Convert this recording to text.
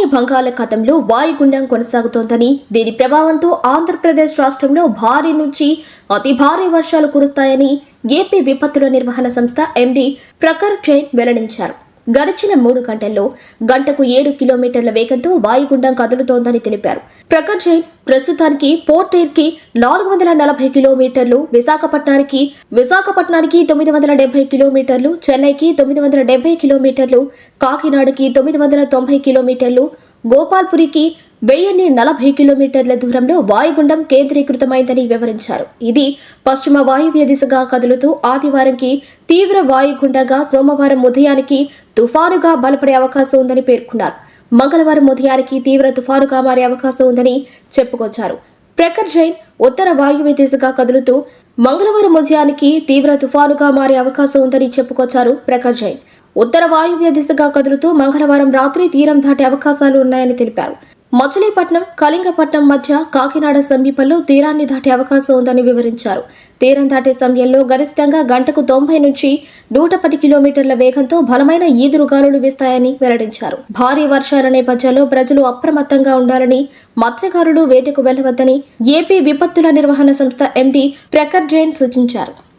వాయువ్య బంగాళాఖాతంలో వాయుగుండం కొనసాగుతోందని దీని ప్రభావంతో ఆంధ్రప్రదేశ్ రాష్ట్రంలో భారీ నుంచి అతి భారీ వర్షాలు కురుస్తాయని ఏపీ విపత్తుల నిర్వహణ సంస్థ ఎండీ ప్రఖర్ జైన్ వెల్లడించారు. గడిచిన మూడు గంటల్లో గంటకు ఏడు కిలోమీటర్ల వేగంతో వాయుగుండం కదులుతోందని తెలిపారు. ప్రకాష్ జైన్ ప్రస్తుతానికి పోర్ట్ ఎయిర్కి నాలుగు వందల నలభై కిలోమీటర్లు విశాఖపట్నానికి విశాఖపట్నానికి తొమ్మిది వందల డెబ్బై కిలోమీటర్లు చెన్నైకి తొమ్మిది వందల డెబ్బై కిలోమీటర్లు కాకినాడకి తొమ్మిది వందల తొంభై కిలోమీటర్లు గోపాల్పురికి వెయ్యిన్ని నలభై కిలోమీటర్ల దూరంలో వాయుగుండం కేంద్రీకృతమైందని వివరించారు. ఇది పశ్చిమ వాయువ్య దిశగా కదులుతూ ఆదివారంకి తీవ్ర వాయుగుండంగా సోమవారం ఉదయానికి తుఫానుగా బలపడే అవకాశం ఉందని పేర్కొన్నారు. మంగళవారం ఉదయానికి తీవ్ర తుఫానుగా మారే అవకాశం ఉందని చెప్పుకొచ్చారు. ప్రఖర్ జైన్ ఉత్తర వాయువ్య దిశగా కదులుతూ మంగళవారం ఉదయానికి తీవ్ర తుఫానుగా మారే అవకాశం ఉందని చెప్పుకొచ్చారు ప్రఖర్ జైన్. ఉత్తర వాయువ్య దిశగా కదులుతూ మంగళవారం రాత్రి తీరం దాటే అవకాశాలు ఉన్నాయని తెలిపారు. మచిలీపట్నం కళింగపట్నం మధ్య కాకినాడ సమీపంలో తీరాన్ని దాటే అవకాశం ఉందని వివరించారు. తీరం దాటే సమయంలో గరిష్టంగా గంటకు తొంభై నుంచి నూట పది కిలోమీటర్ల వేగంతో బలమైన ఈదురుగాలులు వీస్తాయని వెల్లడించారు. భారీ వర్షాల నేపథ్యంలో ప్రజలు అప్రమత్తంగా ఉండాలని మత్స్యకారులు వేటకు వెళ్ళవద్దని ఏపీ విపత్తుల నిర్వహణ సంస్థ ఎండీ ప్రఖర్ జైన్ సూచించారు.